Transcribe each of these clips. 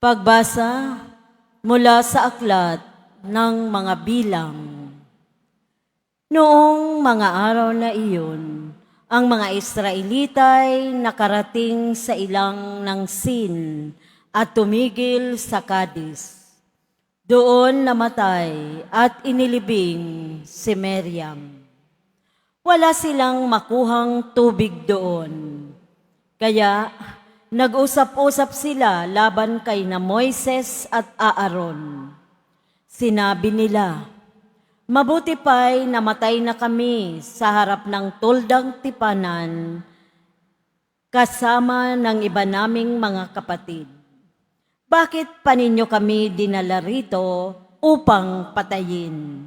Pagbasa mula sa aklat ng mga bilang. Noong mga araw na iyon, ang mga Israelitay nakarating sa ilang ng Sin at tumigil sa Kadis. Doon namatay at inilibing si Miriam. Wala silang makuhang tubig doon. Kaya nag-usap-usap sila laban kay na Moises at Aaron. Sinabi nila, Mabuti pa'y namatay na kami sa harap ng tuldang tipanan kasama ng iba naming mga kapatid. Bakit pa ninyo kami dinala rito upang patayin?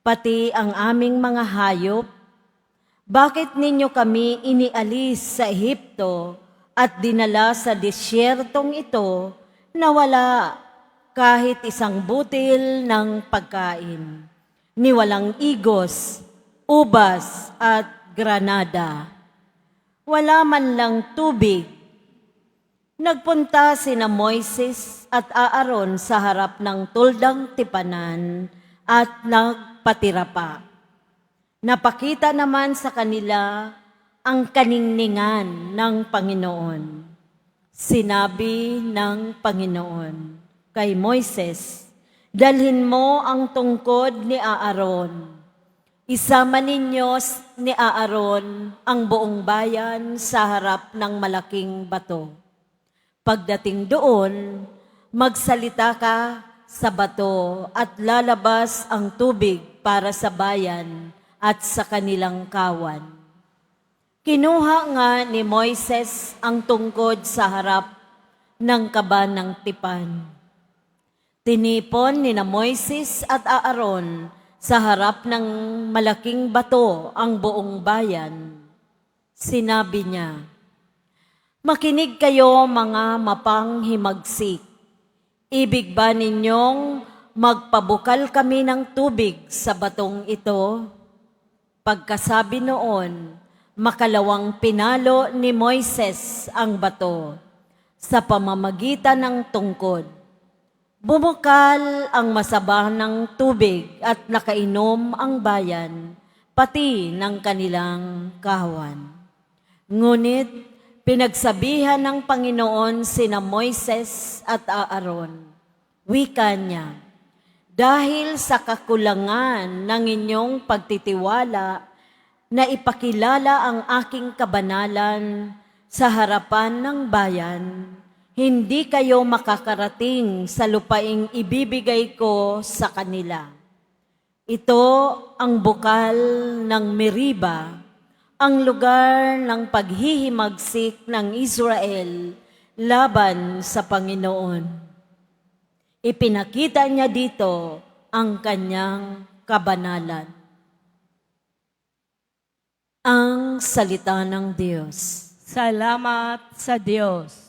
Pati ang aming mga hayop bakit ninyo kami inialis sa Ehipto at dinala sa disyertong ito na wala kahit isang butil ng pagkain, ni walang igos, ubas at granada? Wala man lang tubig. Nagpunta sina Moises at Aaron sa harap ng tuldang tipanan at nagpatira pa. Napakita naman sa kanila ang kaningningan ng Panginoon. Sinabi ng Panginoon kay Moises, Dalhin mo ang tungkod ni Aaron. Isama ninyo ni Aaron ang buong bayan sa harap ng malaking bato. Pagdating doon, magsalita ka sa bato at lalabas ang tubig para sa bayan at sa kanilang kawan. Kinuha nga ni Moises ang tungkod sa harap ng kaba ng tipan. Tinipon ni na Moises at Aaron sa harap ng malaking bato ang buong bayan. Sinabi niya, Makinig kayo mga mapanghimagsik. Ibig ba ninyong magpabukal kami ng tubig sa batong ito? Pagkasabi noon, makalawang pinalo ni Moises ang bato sa pamamagitan ng tungkod. Bumukal ang masaba ng tubig at nakainom ang bayan, pati ng kanilang kawan. Ngunit pinagsabihan ng Panginoon sina Moises at Aaron. Wika niya, dahil sa kakulangan ng inyong pagtitiwala na ipakilala ang aking kabanalan sa harapan ng bayan, hindi kayo makakarating sa lupaing ibibigay ko sa kanila. Ito ang bukal ng Meriba, ang lugar ng paghihimagsik ng Israel laban sa Panginoon. Ipinakita niya dito ang kanyang kabanalan. Ang salita ng Diyos. Salamat sa Diyos.